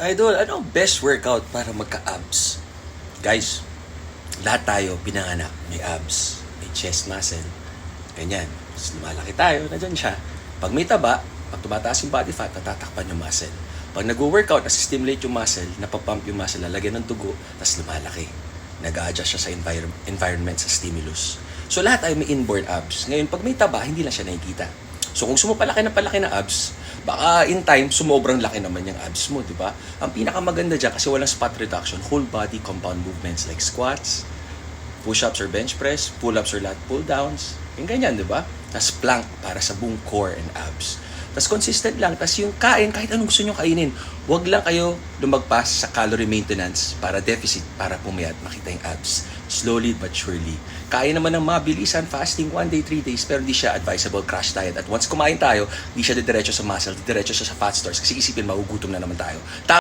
Idol, ano best workout para magka-abs? Guys, lahat tayo pinanganak. May abs, may chest muscle, ganyan. Tapos lumalaki tayo, nandyan siya. Pag may taba, pag tumataas yung body fat, natatakpan yung muscle. Pag nag-workout, nasi-stimulate yung muscle, napapump yung muscle, lalagyan ng dugo, tapos lumalaki. Nag-a-adjust siya sa envir- environment, sa stimulus. So lahat tayo may inborn abs. Ngayon, pag may taba, hindi lang siya nakikita. So kung sumupalaki na palaki na abs, baka in time, sumobrang laki naman yung abs mo, di ba? Ang pinakamaganda dyan, kasi walang spot reduction, whole body compound movements like squats, push-ups or bench press, pull-ups or lat pull-downs, yung ganyan, di ba? Tapos plank para sa buong core and abs. Tapos consistent lang. Tapos yung kain, kahit anong gusto nyo kainin, wag lang kayo lumagpas sa calorie maintenance para deficit, para pumayat, makita yung abs. Slowly but surely. Kain naman ng mabilisan, fasting, one day, three days, pero hindi siya advisable crash diet. At once kumain tayo, hindi siya didiretso sa muscle, didiretso siya sa fat stores kasi isipin, magugutom na naman tayo.